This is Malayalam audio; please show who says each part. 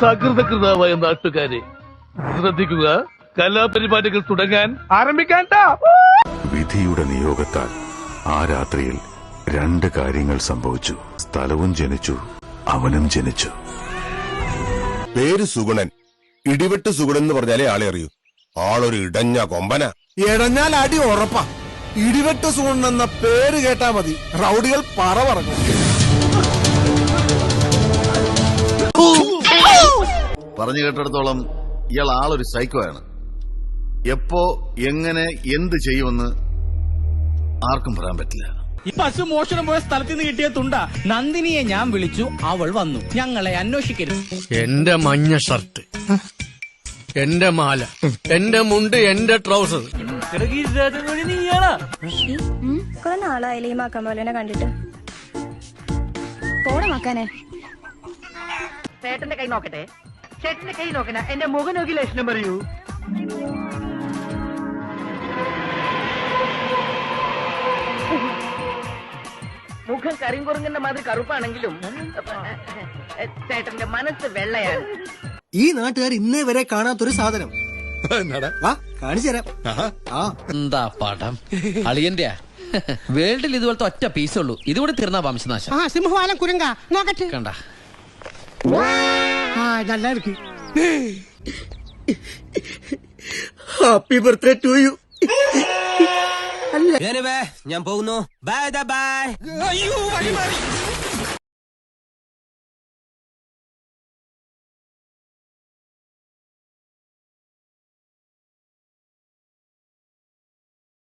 Speaker 1: സകൃതകൃതാവായ നാട്ടുകാരെ ശ്രദ്ധിക്കുക കലാപരിപാടികൾ തുടങ്ങാൻ ആരംഭിക്കാൻ
Speaker 2: വിധിയുടെ നിയോഗത്താൽ ആ രാത്രിയിൽ രണ്ട് കാര്യങ്ങൾ സംഭവിച്ചു. സ്ഥലവും ജനിച്ചു അവനും ജനിച്ചു.
Speaker 3: പേര് സുഗുണൻ. ഇടിവെട്ട് സുഗുണൻ എന്ന് പറഞ്ഞാലേ ആളെ അറിയൂ. ആളൊരു ഇടഞ്ഞ കൊമ്പന.
Speaker 4: ഇടഞ്ഞാൽ അടി ഉറപ്പാ. ഇടിവെട്ട് സുഗുണൻ എന്ന പേര് കേട്ടാ മതി. റൗഡികൾ പറ പറക്കും
Speaker 5: പറഞ്ഞു കേട്ടിടത്തോളം ഇയാൾ ആളൊരു സൈക്കോ ആണ് എപ്പോ എങ്ങനെ എന്ത് ചെയ്യുമെന്ന് ആർക്കും പറയാൻ പറ്റില്ല.
Speaker 6: ഈ പശു മോഷണം പോയ സ്ഥലത്ത് നിന്ന് കിട്ടിയ തുണ്ട നന്ദിനിയെ ഞാൻ വിളിച്ചു. അവൾ വന്നു. ഞങ്ങളെ അന്വേഷിക്കരുത്.
Speaker 7: എന്റെ മഞ്ഞ ഷർട്ട് എന്റെ മാല എന്റെ മുണ്ട് എന്റെ ട്രൗസർ
Speaker 8: കുറെ നാളായില്ലേ ഈ മാക്കാമോലിനെ കണ്ടിട്ട്. പോണ മാക്കാനെ
Speaker 9: ചേട്ടന്റെ കൈ നോക്കട്ടെ. ചേട്ടന്റെ കൈ നോക്കണ എന്റെ മുഖം നോക്കി ലക്ഷണം പറയൂ. മുഖം കരിങ്കുറുങ്ങന്റെ മാതിരി കറുപ്പാണെങ്കിലും ചേട്ടന്റെ മനസ്സ് വെള്ളയാണ്.
Speaker 4: ഈ നാട്ടുകാർ ഇന്നേ വരെ കാണാത്തൊരു സാധനം.
Speaker 6: എന്താ പടം? അളിയന്റെ? വേൾഡിൽ ഇതുപോലത്തെ ഒറ്റ പീസേ ഉള്ളൂ. ഇതുകൂടെ തീർന്ന വംശനാശം.
Speaker 9: സിംഹവാലം കുരങ്ക നോക്കട്ടെ.
Speaker 6: കണ്ട.
Speaker 9: நல்லா இருக்கு
Speaker 4: ഹാപ്പി ബർത്ത്ഡേ ടു യു
Speaker 10: ഞാൻ പോകുന്നു. ബൈ ബൈ
Speaker 6: അയ്യോ